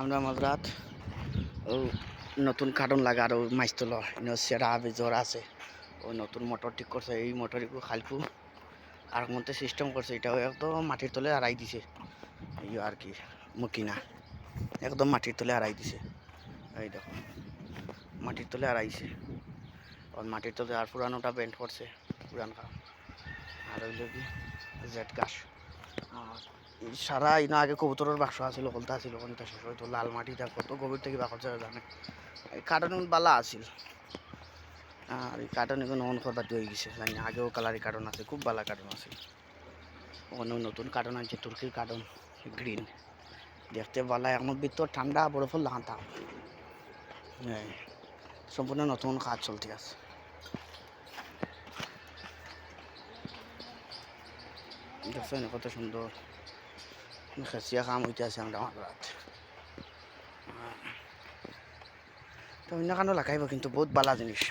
আমরা মাঝরাত ও নতুন কার্টন লাগা আর মাছ তোল। সেরা বেজর আছে। ও নতুন মোটর ঠিক করছে, এই মোটরকু খালকু আর মধ্যে সিস্টেম করছে, এটাও একদম মাটির তলে আড়াই দিছে। এই আর কি, মুকিনা। একদম মাটির তলে আড়াই দিছে। এই দেখো, মাটির তলে আড়াইছে আর মাটির তলে আর পুরানোটা বেন্ড করছে, পুরান আর হইল কি জেট গাছ সারা ইনা আগে কবুতরের বাক্স আছিল কলতা আছিল কোনটা শেষ হয়তো, লাল মাটিটা কত গভীর থেকে বাকর যায় জানে। কার্টন বালা আছিল। আর এই কার্টন এখন অন করবার হয়ে গেছে, জানি আগেও কালারি কার্টন আছে, খুব ভালো কার্টন আছে। অন্য নতুন কার্টন আছে তুর্কির কার্টন গ্রিন। দেখতে ভালো এখন ভিতর ঠান্ডা বরফের লাগাতা সম্পূর্ণ নতুন কাজ চলতে আছে। দেখছেন কত সুন্দর। খেসিয়া কাম আছে আমরা আমার রাত তো অন্য কানো লাগাইব কিন্তু বহুত বালা জিনিস